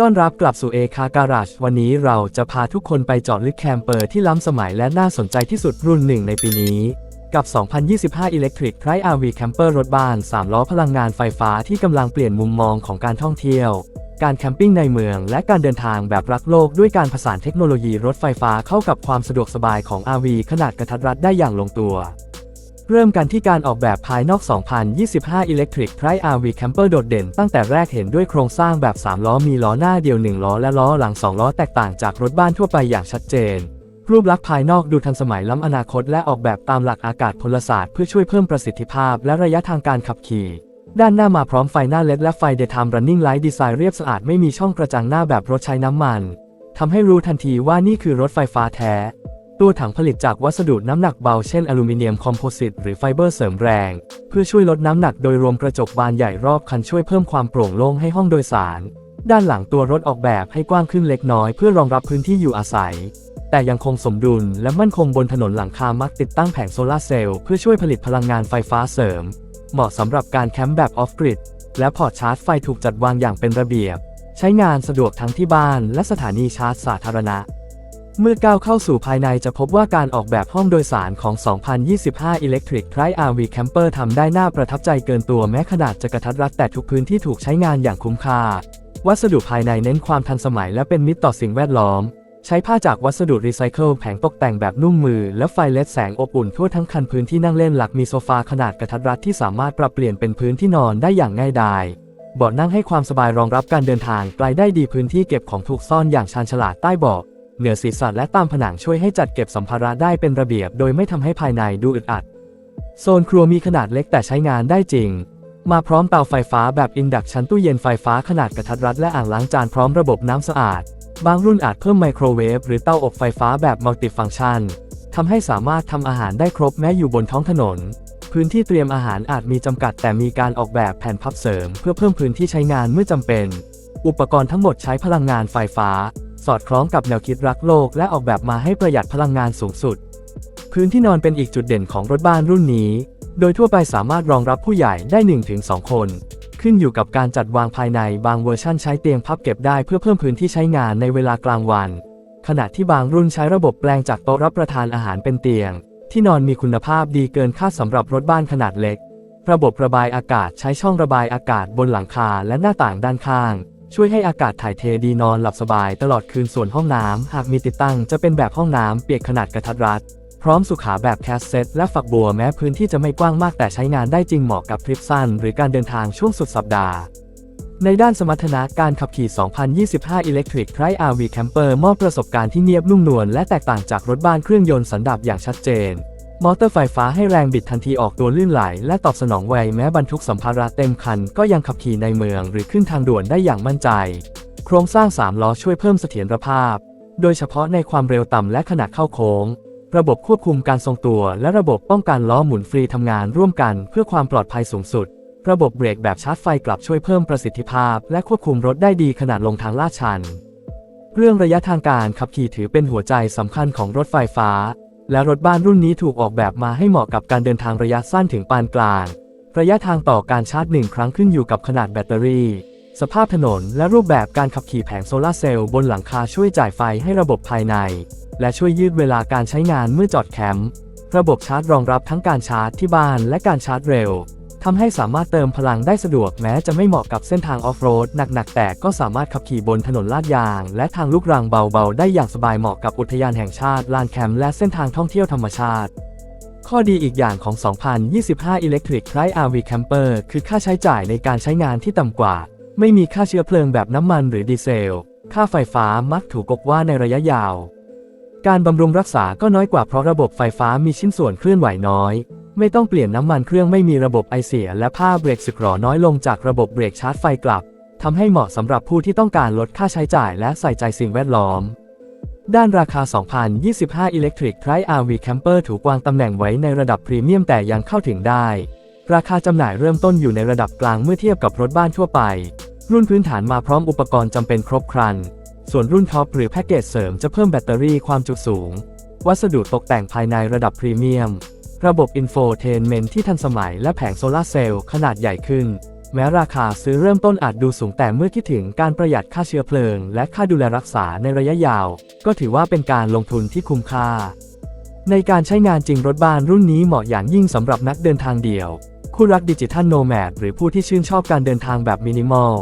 ต้อนรับกลับสู่เอคาการาชวันนี้เราจะพาทุกคนไปเจาะลึกแคมเปอร์ที่ล้ำสมัยและน่าสนใจที่สุดรุ่นหนึ่งในปีนี้ กับ 2025 Electric Tri RV Camper รถบ้าน 3 ล้อพลังงานไฟฟ้าที่กำลังเปลี่ยนมุมมองของการท่องเที่ยว การแคมปิ้งในเมือง และการเดินทางแบบรักโลกด้วยการผสานเทคโนโลยีรถไฟฟ้าเข้ากับความสะดวกสบายของ RV ขนาดกระทัดรัดได้อย่างลงตัว เริ่มกันที่การออกแบบภายนอก 2025 Electric Tri RV Camper โดดเด่น ตั้งแต่แรกเห็นด้วยโครงสร้างแบบ 3 ล้อมีล้อหน้าเดียว 1 ล้อ และล้อหลัง 2 ล้อแตกต่างจากรถบ้านทั่วไปอย่างชัดเจน รูปลักษณ์ภายนอกดูทันสมัยล้ำอนาคต และออกแบบตามหลักอากาศพลศาสตร์เพื่อช่วยเพิ่มประสิทธิภาพและระยะทางการขับขี่ ด้านหน้ามาพร้อมไฟหน้าเลดและไฟ Daytime Running Light ดีไซน์เรียบสะอาดไม่มีช่องกระจังหน้าแบบรถใช้น้ำมันทำให้รู้ทันทีว่านี่คือรถไฟฟ้าแท้ ตัวถังผลิตจากวัสดุน้ำหนักเบาเช่นอลูมิเนียมคอมโพสิตหรือไฟเบอร์เสริมแรง เพื่อช่วยลดน้ำหนักโดยรวมกระจกบานใหญ่รอบคันช่วยเพิ่มความโปร่งโล่งให้ห้องโดยสาร ด้านหลังตัวรถออกแบบให้กว้างขึ้นเล็กน้อยเพื่อรองรับพื้นที่อยู่อาศัย แต่ยังคงสมดุลและมั่นคงบนถนนหลังคามักติดตั้งแผงโซลาร์เซลล์เพื่อช่วยผลิตพลังงานไฟฟ้าเสริม เหมาะสำหรับการแคมป์แบบออฟกริดและพอร์ตชาร์จไฟถูกจัดวางอย่างเป็นระเบียบ ใช้งานสะดวกทั้งที่บ้านและสถานีชาร์จสาธารณะ เมื่อก้าวเข้าสู่ภายในจะพบว่าการออกแบบห้องโดยสารของ 2025 Electric Tri RV Camper ทำได้น่าประทับใจเกินตัวแม้ขนาดจะกระทัดรัดแต่ทุกพื้นที่ถูกใช้งานอย่างคุ้มค่า วัสดุภายในเน้นความทันสมัยและเป็นมิตรต่อสิ่งแวดล้อม ใช้ผ้าจากวัสดุรีไซเคิลแผงตกแต่งแบบนุ่มมือ และไฟเลดแสงอบอุ่นทั่วทั้งคันพื้นที่นั่งเล่นหลักมีโซฟาขนาดกระทัดรัดที่สามารถปรับเปลี่ยนเป็นพื้นที่นอนได้อย่างง่ายดายเบาะนั่งให้ความสบายรองรับการเดินทางไกลได้ดีพื้นที่เก็บของถูกซ่อนอย่างชาญฉลาดใต้เบาะ เหนือศีรษะและตามผนังช่วยให้จัดเก็บสัมภาระได้เป็นระเบียบ โดยไม่ทำให้ภายในดูอึดอัด โซนครัวมีขนาดเล็กแต่ใช้งานได้จริง มาพร้อมเตาไฟฟ้าแบบอินดักชันตู้เย็นไฟฟ้าขนาดกระทัดรัดและอ่างล้างจานพร้อมระบบน้ำสะอาด บางรุ่นอาจเพิ่มไมโครเวฟหรือเตาอบไฟฟ้าแบบมัลติฟังก์ชันทำให้สามารถทำอาหารได้ครบแม้อยู่บนท้องถนน พื้นที่เตรียมอาหารอาจมีจำกัดแต่มีการออกแบบแผ่นพับเสริม เพื่อเพิ่มพื้นที่ใช้งานเมื่อจำเป็น อุปกรณ์ทั้งหมดใช้พลังงานไฟฟ้า สอดคล้องกับแนวคิดรักโลกและออกแบบมาให้ประหยัดพลังงานสูงสุด พื้นที่นอนเป็นอีกจุดเด่นของรถบ้านรุ่นนี้ โดยทั่วไปสามารถรองรับผู้ใหญ่ได้ 1-2 คน ขึ้นอยู่กับการจัดวางภายในบางเวอร์ชั่นใช้เตียงพับเก็บได้เพื่อเพิ่มพื้นที่ใช้งานในเวลากลางวัน ขณะที่บางรุ่นใช้ระบบแปลงจากโต๊ะรับประทานอาหารเป็นเตียง ที่นอนมีคุณภาพดีเกินคาดสำหรับรถบ้านขนาดเล็ก ระบบระบายอากาศใช้ช่องระบายอากาศบนหลังคาและหน้าต่างด้านข้าง ช่วยให้อากาศถ่ายเทดีนอนหลับสบายตลอดคืนส่วนห้องน้ำหากมีติดตั้งจะเป็นแบบห้องน้ำเปียกขนาดกระทัดรัด พร้อมสุขาแบบแคสเซ็ตและฝักบัวแม้พื้นที่จะไม่กว้างมากแต่ใช้งานได้จริงเหมาะกับทริปสั้นหรือการเดินทางช่วงสุดสัปดาห์ในด้านสมรรถนะการขับขี่ 2025 Electric Tri RV Camper มอบประสบการณ์ที่เนียบนุ่มนวลและแตกต่างจากรถบ้านเครื่องยนต์สันดาปอย่างชัดเจน มอเตอร์ไฟฟ้าให้แรงบิดทันทีออกตัวลื่นไหล และตอบสนองไวแม้บรรทุกสัมภาระเต็มคันก็ยังขับขี่ในเมืองหรือขึ้นทางด่วนได้อย่างมั่นใจ โครงสร้าง 3 ล้อช่วยเพิ่มเสถียรภาพ โดยเฉพาะในความเร็วต่ำและขณะเข้าโค้ง ระบบควบคุมการทรงตัว และระบบป้องกันล้อหมุนฟรีทำงานร่วมกันเพื่อความปลอดภัยสูงสุด ระบบเบรกแบบชาร์จไฟกลับช่วยเพิ่มประสิทธิภาพ และควบคุมรถได้ดีขนาดลงทางลาดชัน เรื่องระยะทางการขับขี่ถือเป็นหัวใจสำคัญของรถไฟฟ้า และรถบ้านรุ่นนี้ถูกออกแบบมาให้เหมาะกับการเดินทางระยะสั้นถึงปานกลาง ระยะทางต่อการชาร์จหนึ่งครั้งขึ้นอยู่กับขนาดแบตเตอรี่ สภาพถนนและรูปแบบการขับขี่แผงโซลาร์เซลล์บนหลังคาช่วยจ่ายไฟให้ระบบภายใน และช่วยยืดเวลาการใช้งานเมื่อจอดแคมป์ ระบบชาร์จรองรับทั้งการชาร์จที่บ้านและการชาร์จเร็ว ทำให้สามารถเติมพลังได้สะดวกแม้จะไม่เหมาะกับเส้นทางออฟโรดหนักๆ แต่ก็สามารถขับขี่บนถนนลาดยาง และทางลูกรังเบาๆ ได้อย่างสบายเหมาะกับอุทยานแห่งชาติลานแคมป์และเส้นทางท่องเที่ยวธรรมชาติ ข้อดีอีกอย่างของ 2025 Electric Tri RV Camper คือค่าใช้จ่ายในการใช้งานที่ต่ำกว่า ไม่มีค่าเชื้อเพลิงแบบน้ำมันหรือดีเซล ค่าไฟฟ้ามักถูกกบว่าในระยะยาว การบำรุงรักษาก็น้อยกว่าเพราะระบบไฟฟ้ามีชิ้นส่วนเคลื่อนไหวน้อย ไม่ต้องเปลี่ยนน้ำมันเครื่องไม่มีระบบไอเสีย และผ้าเบรกสึกหรอน้อยลงจากระบบเบรกชาร์จไฟกลับทำให้เหมาะสำหรับผู้ที่ต้องการลดค่าใช้จ่ายและใส่ใจสิ่งแวดล้อม ด้านราคา 2025 Electric Tri RV Camper ถูกวางตำแหน่งไว้ในระดับพรีเมียมแต่ยังเข้าถึงได้ ราคาจำหน่ายเริ่มต้นอยู่ในระดับกลางเมื่อเทียบกับรถบ้านทั่วไป รุ่นพื้นฐานมาพร้อมอุปกรณ์จำเป็นครบครัน ส่วนรุ่นท็อปหรือแพ็กเกจเสริมจะเพิ่มแบตเตอรี่ความจุสูง วัสดุตกแต่งภายในระดับพรีเมียม ระบบอินโฟเทนเมนที่ทันสมัยและแผงโซลาร์เซลล์ขนาดใหญ่ขึ้น แม้ราคาซื้อเริ่มต้นอาจดูสูงแต่เมื่อคิดถึงการประหยัดค่าเชื้อเพลิง และค่าดูแลรักษาในระยะยาว ก็ถือว่าเป็นการลงทุนที่คุ้มค่า ในการใช้งานจริงรถบ้านรุ่นนี้เหมาะอย่างยิ่งสำหรับนักเดินทางเดี่ยว คู่รักดิจิทัลโนแมดหรือผู้ที่ชื่นชอบการเดินทางแบบมินิมอล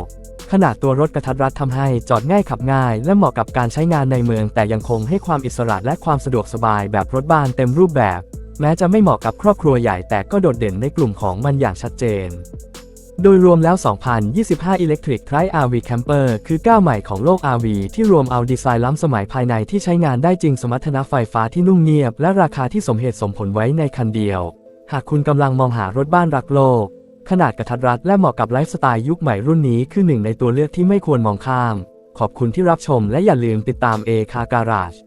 ขนาดตัวรถกระทัดรัดทำให้จอดง่ายขับง่าย และเหมาะกับการใช้งานในเมือง แต่ยังคงให้ความอิสระและความสะดวกสบายแบบรถบ้านเต็มรูปแบบ แม้จะไม่เหมาะกับครอบครัวใหญ่แต่ก็โดดเด่นในกลุ่มของมันอย่างชัดเจน โดยรวมแล้ว 2025 Electric Tri RV Camper คือก้าวใหม่ของโลก RV ที่รวมเอาดีไซน์ล้ำสมัยภายในที่ใช้งานได้จริงสมรรถนะไฟฟ้าที่นุ่มเงียบ และราคาที่สมเหตุสมผลไว้ในคันเดียว หากคุณกำลังมองหารถบ้านรักโลก ขนาดกระทัดรัดและเหมาะกับไลฟ์สไตล์ยุคใหม่รุ่นนี้คือหนึ่งในตัวเลือกที่ไม่ควรมองข้าม ขอบคุณที่รับชมและอย่าลืมติดตาม A Car Garage